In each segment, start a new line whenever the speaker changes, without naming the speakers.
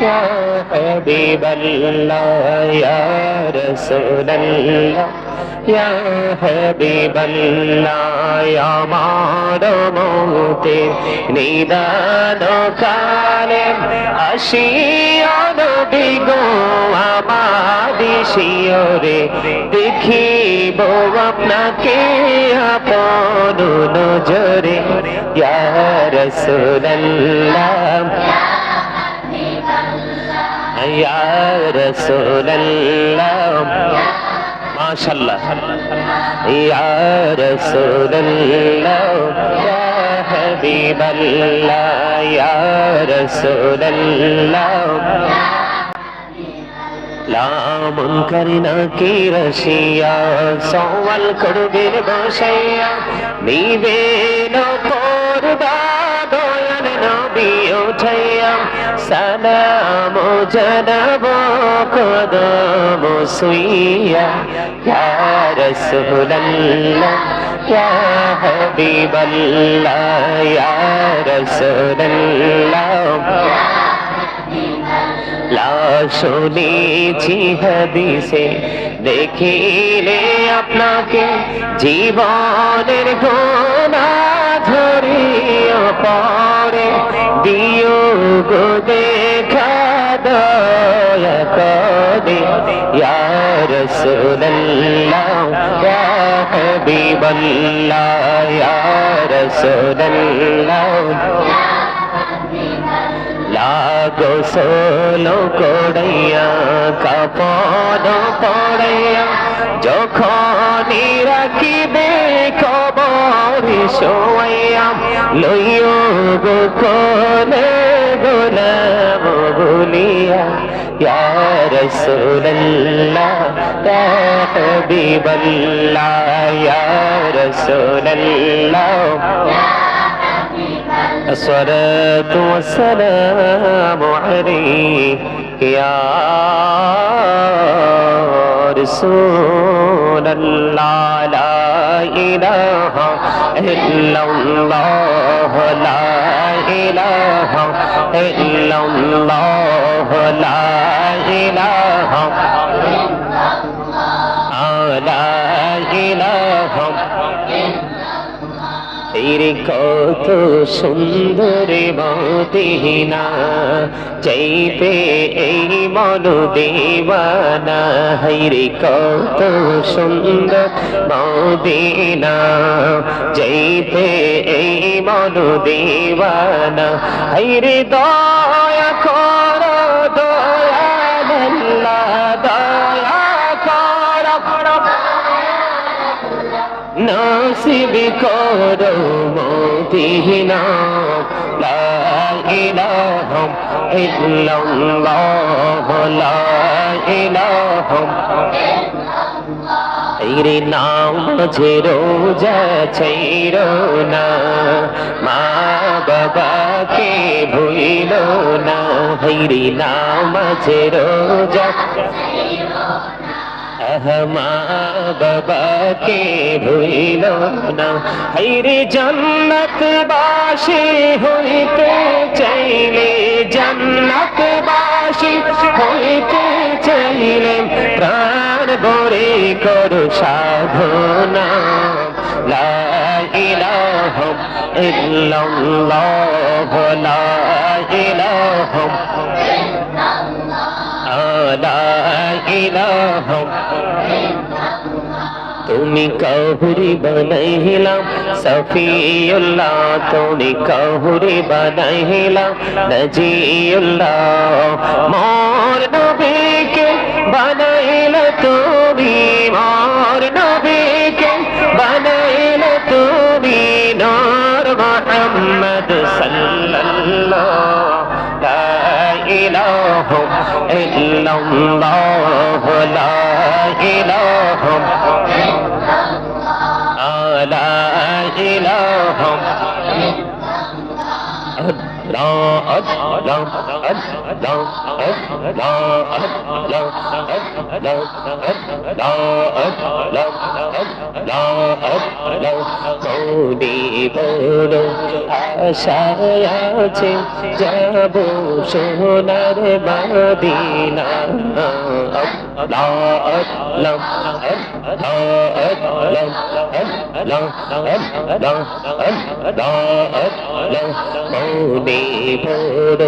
يا حبيب الله يا رسول الله يا حبيب الله আমার মতে নিদান কালে আসিয়া নবী গো আমার শিওরে দেখিব আপনাকে আপন নজরে ইয়া রাসূলুল্লাহ ইয়া রাসূলুল্লাহ মাশাআল্লাহ ইয়া রাসূলুল্লাহ ইয়া হাবিবাল্লাহ ইয়া রাসূলুল্লাহ লামন করিনা কি রশিয়া সওয়াল করবেন বসাইয়া নিবেন করবা দয়াল নবী উঠাইয়া সালাম জানাব কদম সুইয়া ইয়া রাসূলুল্লাহ, ইয়া হাবিবাল্লাহ, ইয়া রাসূলুল্লাহ। শুনেছি হাদিসে, দেখিলে আপনাকে জীবনের গোনা ঝরিয়ে পড়ে দিও গো দেখা দয়া করে ইয়া রাসূলুল্লাহ ইয়া হাবিবাল্লাহ ইয়া রাসূলুল্লাহ লাগো সোলো কড়াইয়া কাপড় পড়াইয়া যখন রাখিবে খবর শোয়াইয়া লইও গো কোলে غلام غليا يا رسول الله يا حبيب الله يا رسول الله. الصلاة والسلام عليك يا رسول الله لا إله إلا الله لا إله إلا الله لا إله এর কত সুন্দর মদিনা চাইতে এই মন দেওয়ানা, হাইরে কত সুন্দর মদিনা যাইতে এই মন দেওয়ানা, হাইরে দয়া কর নসিব করো মদিনা। লা ইলাহা ইল্লাল্লাহ, লা ইলাহা রে নামাজে রোজা ছাইর না, মা বাবাকে ভুইল না। হৈরি নামাজে রোজা মা বাবাকে ভুইল না। হাইরে জন্নত বাসী হইতে চাইলে জন্নত বাসী হইতে চাইলে প্রাণ বরে করো সাধনা। লা ইলাহা ইল্লাল্লাহ, লা ইলাহা লা ইলাহা তুমি কাহুরি বানাইলাম সফিউল্লাহ তুমি কাহুরি বানাইলাম নজিউল্লাহ মোর নবীকে বানাইল তুমি মোর নবীকে বানাইল তুমি নূর মুহাম্মদ সাল্লাল্লাহ লা ইলাহা ইল্লাল্লাহ লা ইলাহা আশায় আছে যাব সোনার বাদিনা বড় আশায় আছে যাব সোনার মাদিনা লা লা মৌনি বড়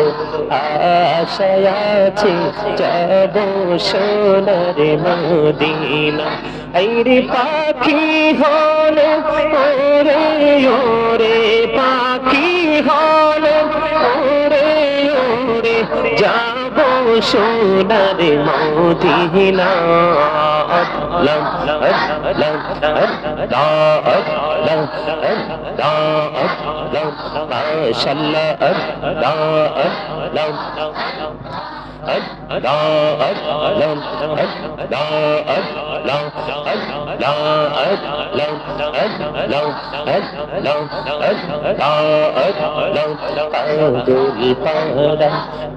আশায় আছে যাব সোনার মদিনা আইরে পাখি হলো ওরে ওরে পাখি হলো যাব সোনার মদিনা। আল্লাহ আল্লাহ আল্লাহ আল্লাহ আল্লাহ মাশাআল্লাহ আল্লাহ আল্লাহ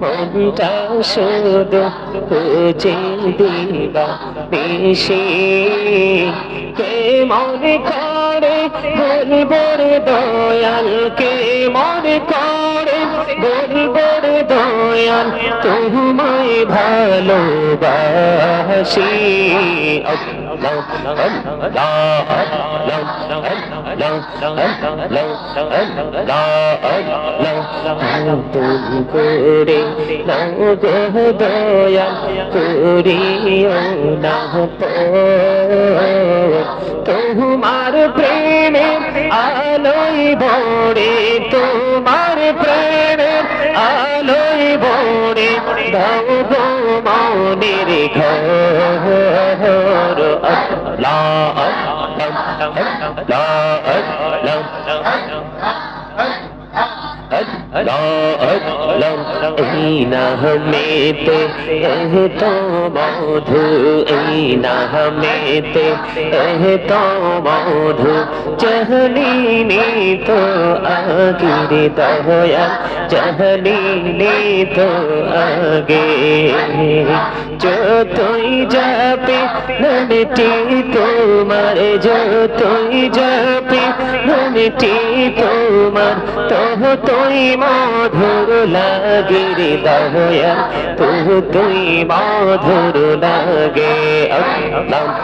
মনটা শুধু খুঁজে দিবা বেশি কে মনে করে বলব রে দয়াল কে মনে করে বলব রে দয়াল তোমায় ভালোবাসি তুমি করে নাও গো দয়াল করিও না তোমার প্রেমে আলোই ভরে তোমার প্রেমে আলোই ভরে দাও গো মনের ঘর। লা লা এই নামেতে এহ তো মধু এই নামেতে এহ তো মধু চহলিনি তো আগির দয়া চহলিনি তো আগে যতই যাবে নামটি তোমার যতই যাবে নামটি তোমার তহ তুই মধুর লাগে দয়া তহ তুই মধুর লাগে আল্লাহ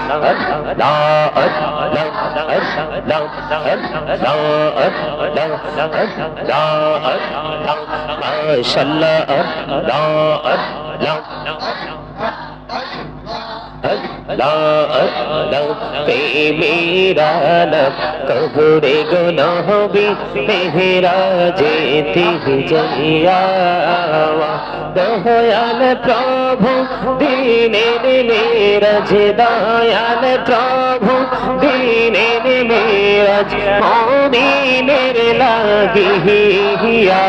আল্লাহ আল্লাহ আল্লাহ আল্লাহ আল্লাহ আল্লাহ মাশাআল্লাহ আল্লাহ আল্লাহ মেরা নব কবরে গুনহবি মেহরা যেতে জইয়া দয়াল প্রভু দিনের মেরাজ দয়াল প্রভু দিনের মেরাজ মমিনের লাগিয়া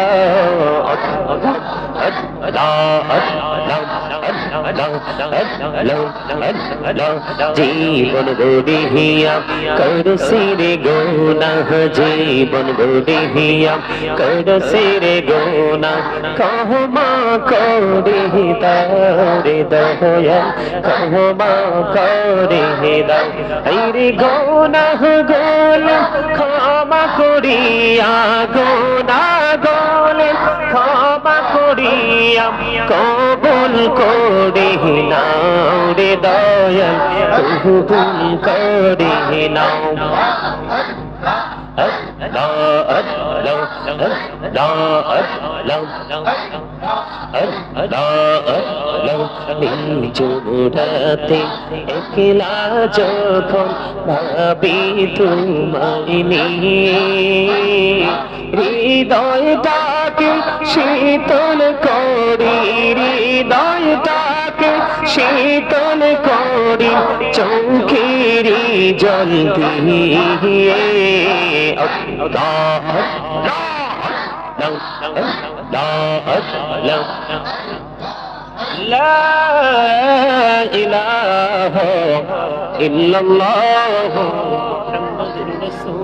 জীবন গড়িয়া করছি রে গোনা জীবন গড়িয়া করছি রে গোনা কহমা করি তারে দয়া কহমা করি দাও রে গোনা গোল ক্ষমা করিয়া গোনা গোল ক্ষমা করিয়া কবুল করি নাও রে দয়াল কবুল করি নাও। জোড়াতে একলা যখন ভাবি তোমায় হৃদয়টাকে শীতল করি হৃদয়টাকে শীতল করি চৌকিরি জল দিয়ে لا إله إلا الله محمد رسول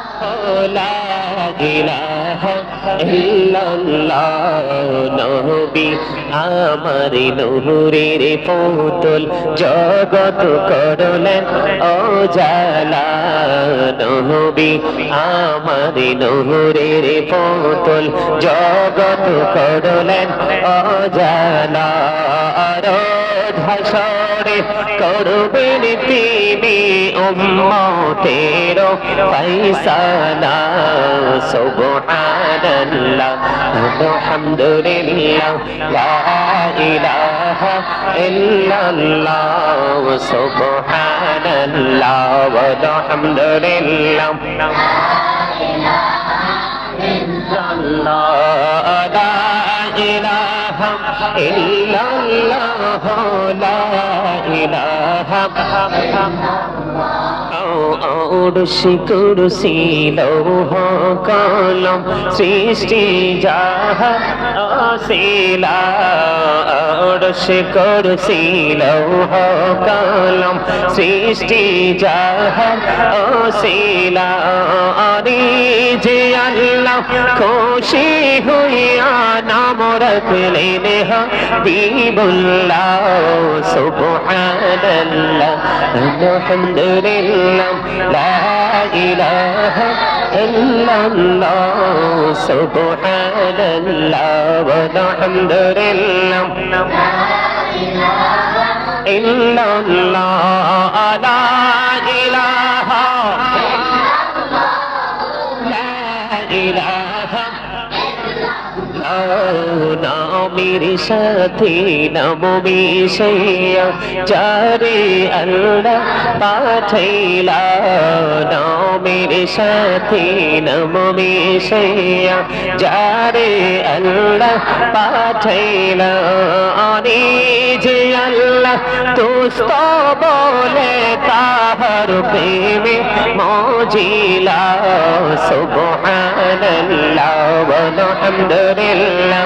লা ইলাহা ইল্লাল্লাহ আমার নূরের পুতুল জগত করলেন অজালা নহবি আমার নূরের পুতুল জগত করলেন অজালা রোধ হাসা ভাষরে করবেন তিনি উম্মতের ফাইসালা সুবহানাল্লাহ, আলহামদুলিল্লাহ, লা ইলাহা ইল্লাল্লাহ, সুবহানাল্লাহ ওয়ালহামদুলিল্লাহ লা ইলাহা ইল্লাল্লাহ লা ইলাহা ওড়শি কুরসি লৌহ কলম সৃষ্টি যাহা শিলা ওড়শি কুরসি লৌহ কলম সৃষ্টি যাহা শিলা আরে যে আল্লাহ খুশি হইয়া সুবহানাল্লাহ আলহামদুলিল্লাহ লা ইলাহা ইল্লাল্লাহ সুবহানাল্লাহ আলহামদুলিল্লাহ। লা ইলাহা তাদের সাথে নাম মিশাইয়া যারে আল্লাহ পাঠাইলা, নামের সাথে নাম মিশাইয়া যারে আল্লাহ পাঠাইলা। অনে যে আল্লাহ দোস্ত বলে তাহার প্রেমে মজিলা, সুবহানাল্লাহ ওয়া আলহামদুলিল্লাহ।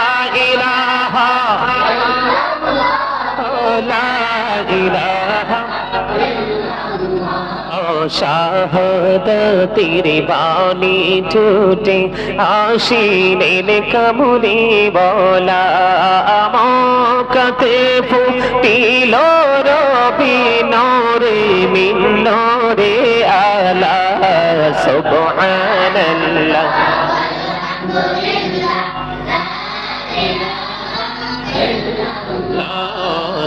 শাহাদতির বাণী ছুটে আসিলেন কামুনি বলা আমাকাতে ফুটিল রবি নরে মিন্নরে আলা সুবহানাল্লাহ।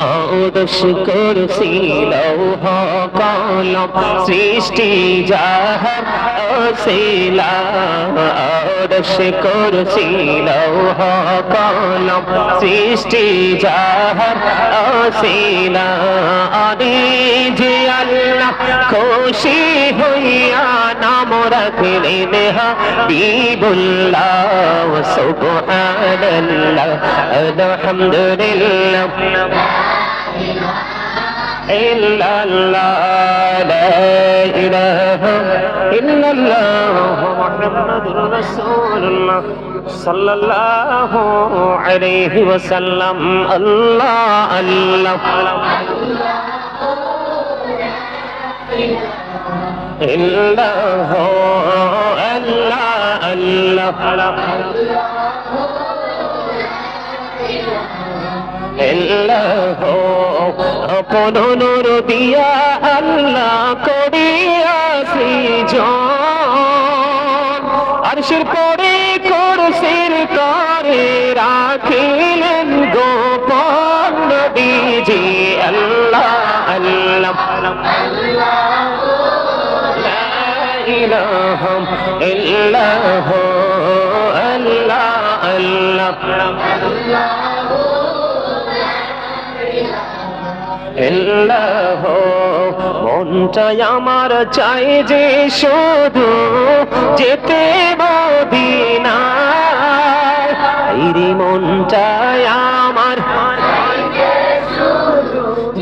ওদশ করছি লৌহ সৃষ্টি যাহার শিলা ওদশ করছি লৌহ কলম সৃষ্টি যাহার শিলা আরে যে আল্লাহ খুশি হইয়া নাম রাখলেন, হাবিবুল্লাহ, সুবহানাল্লাহ, আলহামদুলিল্লাহ। illallah la ilaha illallah muhammadur rasulullah sallallahu alaihi wasallam allah allah illallah allah allah illallah আপন দিয়া আল্লাহ করিয়া করিয়াছি জন ইল্লাহ মনটাই আমার চাই যে শুধু যেতে মদিনায়। এই মনটাই আমার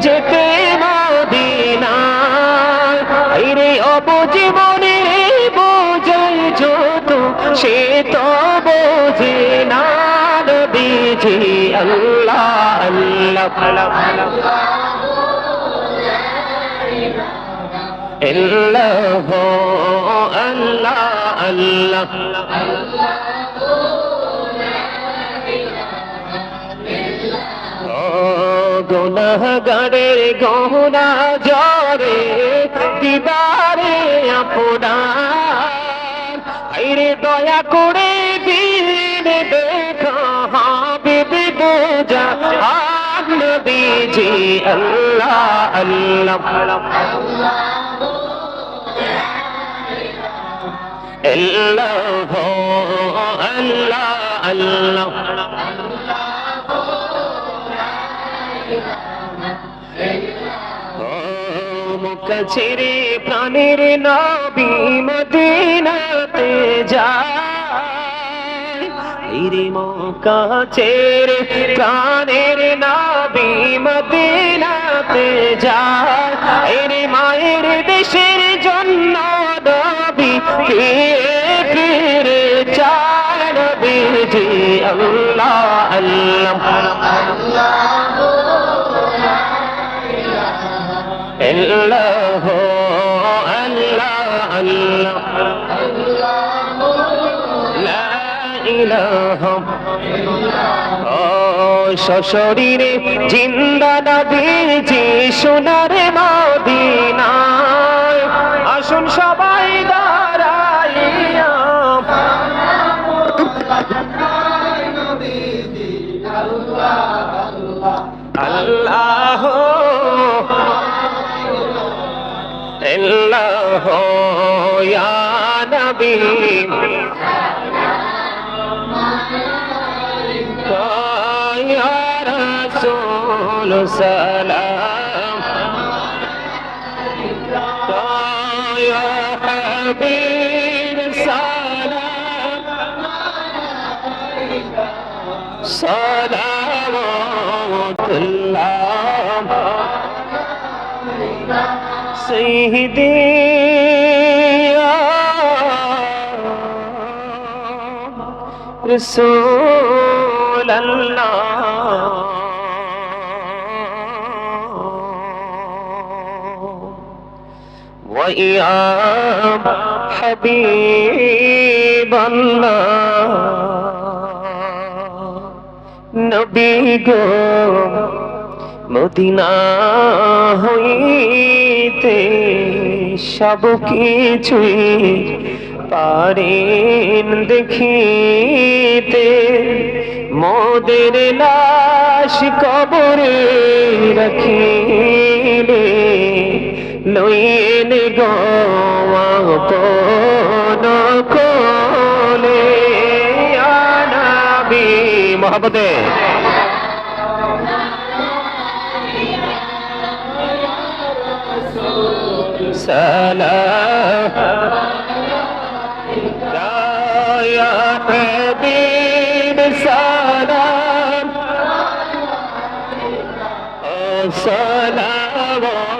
যেতে মদিনায়। এই রে অবজীবনে বোঝাই যত, সে তো বোঝে না। নবীজি আল্লাহ আল্লাহ ইল্লাহ আল্লাহ আল্লাহ গুনাহগারের গহনা জরে দিদারে আপনার। দয়া করে আর নবীজি আল্লাহ আল্লাহ। ইল্লাহ আল্লাহ আল্লাহ। মুখেরে প্রাণের নবী মদিনাতে যায় রে মক্কা ছেড়ে প্রাণের নবী মদিনাতে যায়। রে মায়ের দেশের জন্য নবী ফিরে ফিরে চায় নবীজি। আল্লাহ আল্লাহ। আল্লাহ আল্লাহ। লা ইলাহা সশরীরে জিন্দা নবীজি সোনার মদিনায়। আসুন সবাই দাঁড়াইয়া। আল্লাহ ইল্লাহ ইয়া নবী। وسلام يا حبيب السلام صلوات الله سيدي رسول الله ويا حبيب الله نبي গো মদিনা হইতে সব কিছুই পারেন দেখিতে মোদের লাশ কবরে রাখিলে লইয়েন গন কোলে আনাবি মহাপতে সালাম salam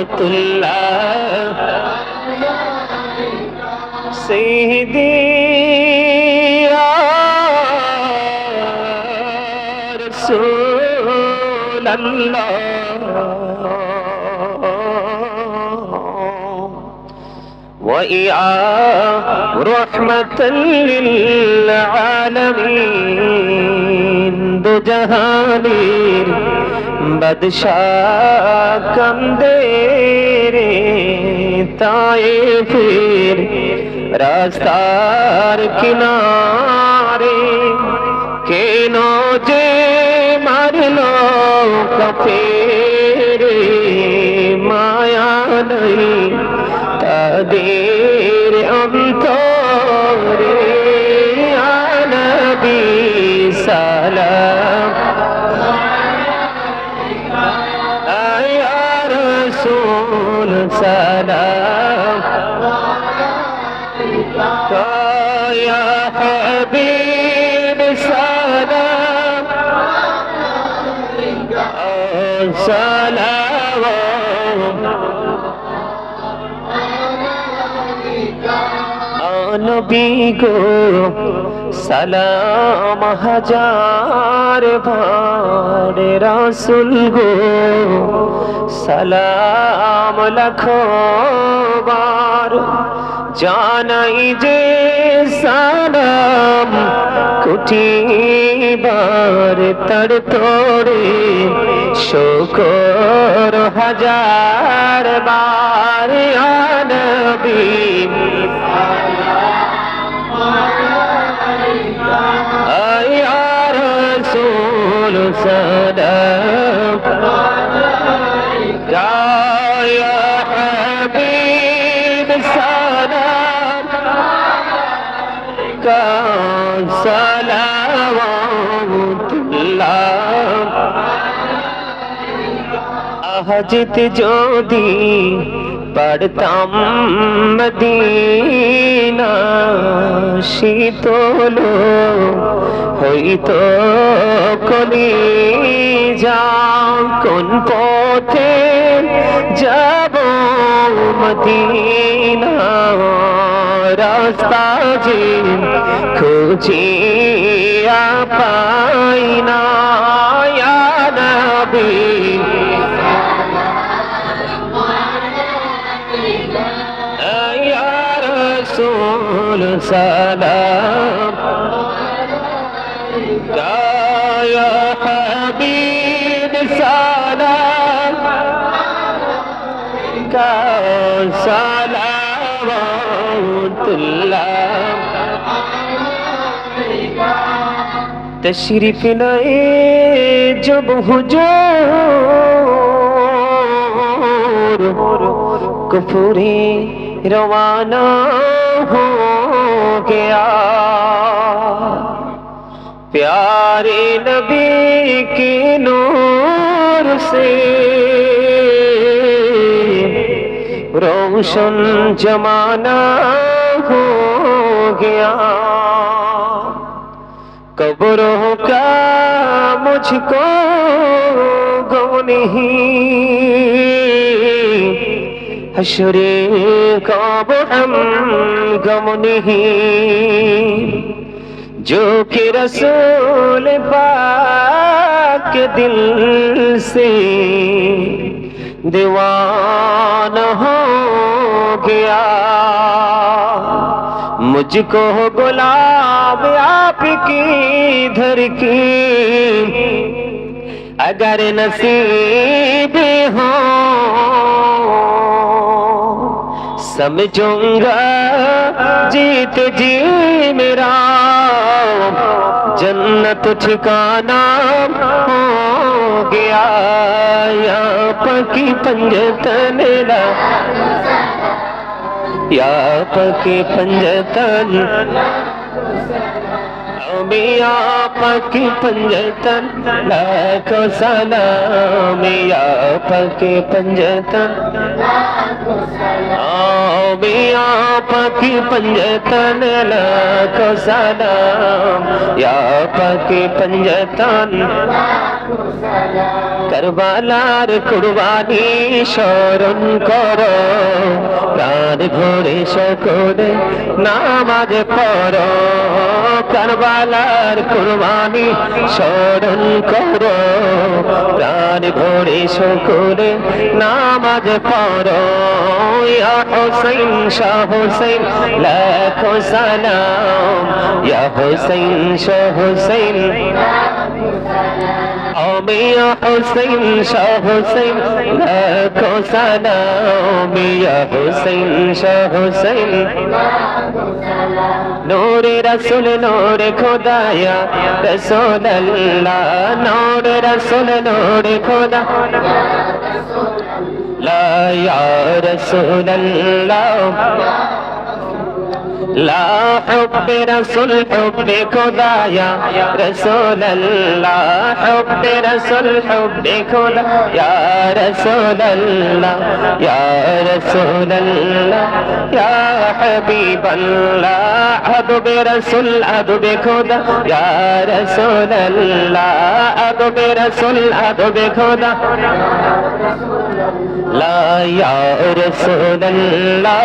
رحمة الله. سيدي يا رسول الله. وإعاء رحمة للعالمين بجهالي বাদশাহ কান্দে রে তায়েফের রাস্তার কিনারে কেন যে মারল কাফের মায়া নেই তাদের নবী গো, সালাম হাজার ভাড়ে রাসুল গো, সালাম লাখো বার জানাই যে সালাম কুটিবার তর তোরে শোকর হাজার বার আনবী والسلام يا يا حبيب السلام كان سلام الله أهجت جودي পড়তাম মদিনা, শীতল হইতো কলি যা কোন পথে যাব মদিনা? রাস্তা যে খুঁজিয়া পাই না নবী। سلام يا حبيب سلام سلامة الله তশরিফ নয়ে জব হুজুর কপুরে রওয়ানা हो गया। प्यारे नबी के नूर से रोशन जमाना हो गया। कब्रों का मुझको गो नहीं। हशरे कब हम गम नहीं। जो कि रसूल पाक दिल से दीवान हो गया। मुझको गुलाब आपकी धर की अगर नसीब हो समझूँगा जीत जी मेरा। जन्नत ठिकाना हो गया या पकी पंजतन मेरा। या पकी पंजतन मिया पके पंजतन लाखो सलाम या पके पंजतन मिया पके पंजतन लाखो सलाम या पके पंजतन কারবালার কুরবানি স্মরণ করো প্রাণ ভরে সকলে নামাজ পড়ো কারবালার কুরবানি স্মরণ করো। প্রাণ ভরে সকলে নামাজ পড়ো। ইয়া হোসেন শাহ হোসেন লাখো সালাম। ইয়া হোসেন শাহ হোসেন অমিয়া হোসেন শাহ হোসেন রাখো সালামিয়া হোসেন শাহ হোসেন নূরে রসুল, নূরে খোদায়া রসুল আল্লাহ নূরে রসুল, নূরে খোদা। লা ইয়া রসুল আল্লাহ لا حب رسول حبك ذا يا رسول الله حب رسول حبك ذا يا رسول الله يا رسول الله يا حبيب الله. حب رسول حب خدا يا رسول الله حب رسول حب خدا لا يا رسول الله.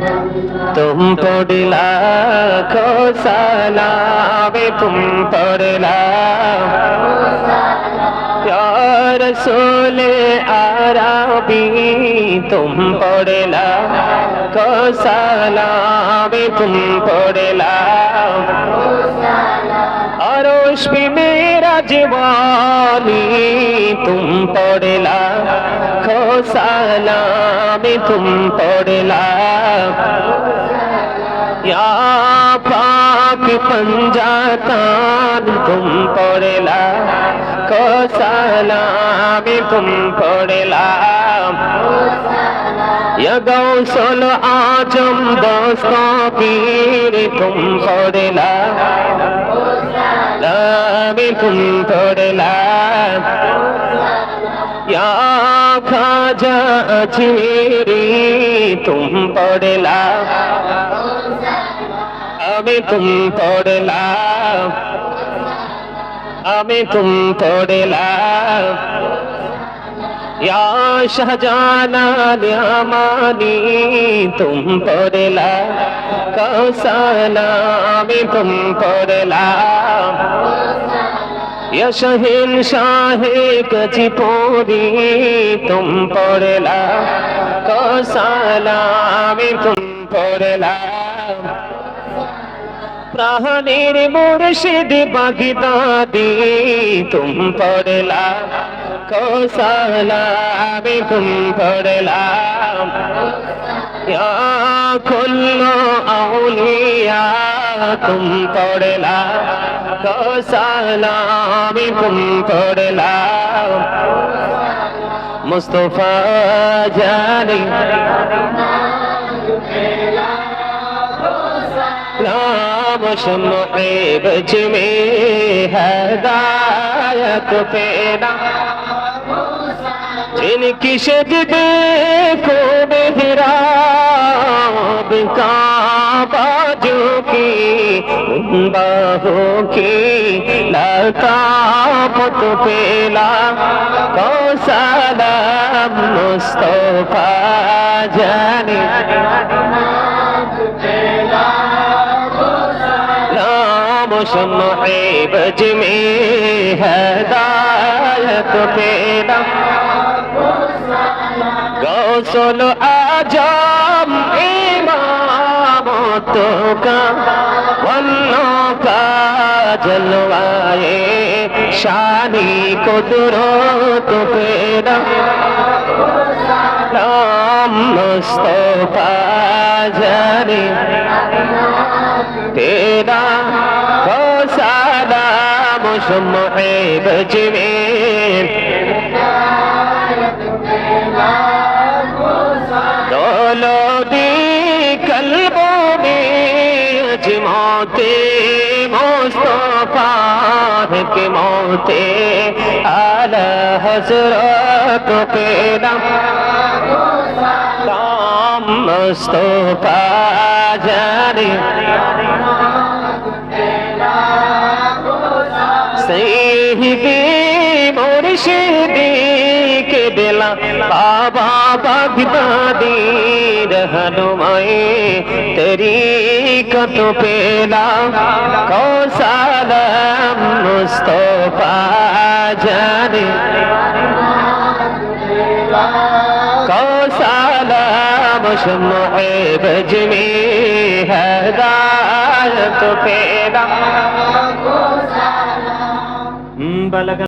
तुम पड़ला खो सलामे तुम पड़ला यार सोले आराबी तुम पड़ला खो सलामे तुम पड़ला अरोश भी मेरा जवानी तुम पड़ला खो सलामे तुम पड़ला या पाक पंजातान तुम पड़ला को सलामी तुम पड़ला या गौसल आज़म दोस्तों पीर तुम पड़ला तुम पड़ला खाजा अजमेरी तुम पड़ला আমি তুম পড়লাম আমি তুম পড়লাম या शहजाना न्यामानी तुम पड़ला कौसाना में तुम पड़ला या शहीन शाहे कचिपोरी तुम पड़ला कौसाना में तुम पड़ला প্রাণের মুর্শিদ বাগদাদি তুম পড়লা কৌশলা আমি তুম পড়লাম খুল্লো আউলিয়া তুম পড়লা কৌশলা আমি তুম পড়লাম মুস্তফা জানি नाम मुहिब में हदायत पेना ট্রেন কিসে দিবে? কোবে হিরাব? কাবাজু কি বাহু কি? লতাপ তো পেলা, কৌশালাম মুস্তফা জানি। شمعي بجمي هداية فينا গৌসল আজম ইমামত কা অন্য কাজলওয়ায়ে শানি কুদরত পেরা নাম মুস্তফা জানি। তেরা গো সালাম বজবে। মতে মোস্তফার কে মতে আলা হজরত পেলাম। মোস্তফা জারি সেই মুর্শিদী বেলা বাবা বাগদাদি रहनुमाए तेरी कत पेला कौशाल मुस्तफा जाने कौशाल मुशमेब जमी हैदायत पेला